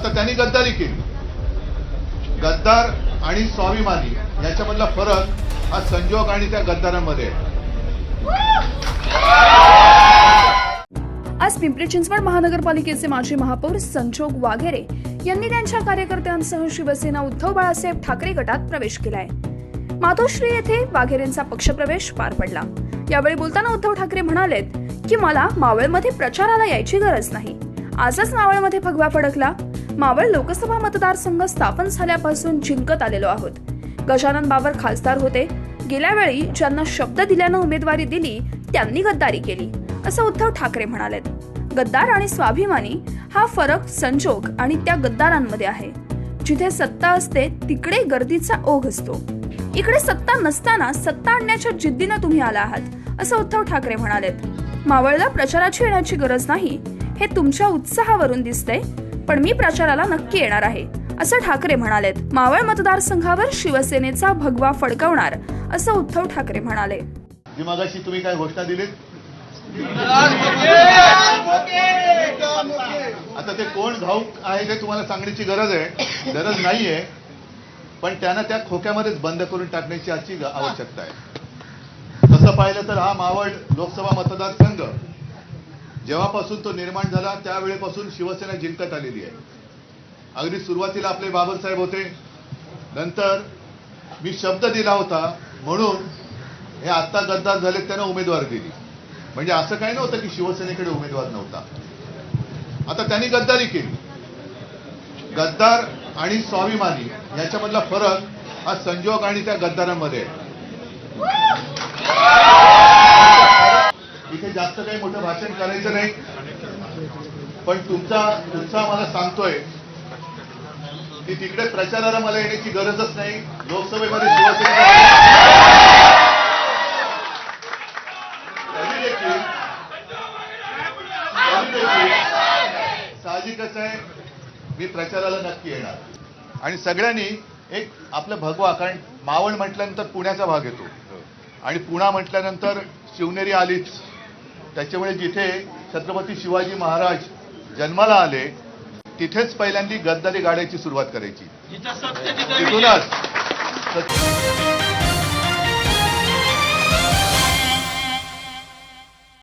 आता त्यांनी गद्दारी केली. गद्दार आणि स्वाभिमानी याच्यामधला फरक हा संजोग आणि त्या गद्दारांमध्ये आज पिंपरी चिंचवड महानगरपालिकेचे माजी महापौर संजोग वाघेरे यांनी त्यांच्या कार्यकर्त्यांसह शिवसेना उद्धव बाळासाहेब ठाकरे गटात प्रवेश केलाय. मातोश्री येथे वाघेरेंचा पक्षप्रवेश पार पडला. यावेळी बोलताना उद्धव ठाकरे म्हणालेत की मला मावळमध्ये प्रचाराला यायची गरज नाही. आजच मावळमध्ये फगवा फडकला. मावळ लोकसभा मतदारसंघ स्थापन झाल्यापासून जिंकत आलेलो आहोत. गजानन बाबर खासदार होते. गेल्या वेळी ज्यांना शब्द दिल्यानं उमेदवारी दिली त्यांनी गद्दारी केली असं उद्धव ठाकरे म्हणालेत. गद्दार आणि स्वाभिमानी हा फरक संजोग आणि त्या गद्दारांमध्ये आहे. जिथे सत्ता असते तिकडे गर्दीचा ओघ असतो. इकडे सत्ता नसताना सत्ता आणण्याच्या जिद्दीनं तुम्ही आला आहात असं उद्धव ठाकरे म्हणालेत. मावळला प्रचाराची येण्याची गरज नाही हे तुमच्या उत्साहावरून दिसतंय. पण मी प्रचाराला नक्की येणार आहे असं ठाकरे म्हणालेत. मावळ मतदारसंघावर शिवसेनेचा भगवा फडकवणार असं उद्धव ठाकरे म्हणाले. मगाशी तुम्ही काय घोषणा दिलीत? आता ते कोण घाऊक आहे ते तुम्हाला सांगण्याची गरज आहे गरज नाहीये पण त्यांना त्या खोक्यामध्येच बंद करून टाकण्याची आजची आवश्यकता आहे. तसं पाहिलं तर हा मावळ लोकसभा मतदारसंघ जेव्हापासून तो निर्माण झाला त्यावेळेपासून शिवसेना जिंकत आलेली आहे. अगदी सुरुवातीला आपले बाबासाहेब होते. नंतर मी शब्द दिला होता म्हणून हे आत्ता गद्दार झाले त्यांना उमेदवार दिली. म्हणजे असं काही नव्हतं की शिवसेनेकडे उमेदवार नव्हता. आता त्यांनी गद्दारी केली. गद्दार आणि स्वाभिमानी याच्यामधला फरक हा संजोग आणि त्या गद्दारांमध्ये आहे. इथे जास्त काही मोठं भाषण करायचं नाही. पण तुमचा उत्साह मला सांगतोय की तिकडे प्रचाराला मला येण्याची गरजच नाही. लोकसभेमध्ये शिवसेना साहजिकच आहे. मी प्रचाराला नक्की येणार. आणि सगळ्यांनी एक आपलं भगवा कारण मावळ म्हटल्यानंतर पुण्याचा भाग येतो. आणि पुणा म्हटल्यानंतर शिवनेरी आलीच. त्याच्यामुळे जिथे छत्रपती शिवाजी महाराज जन्माला आले तिथेच पहिल्यांदी गद्दारी गाड्याची सुरुवात करायची. तिथूनच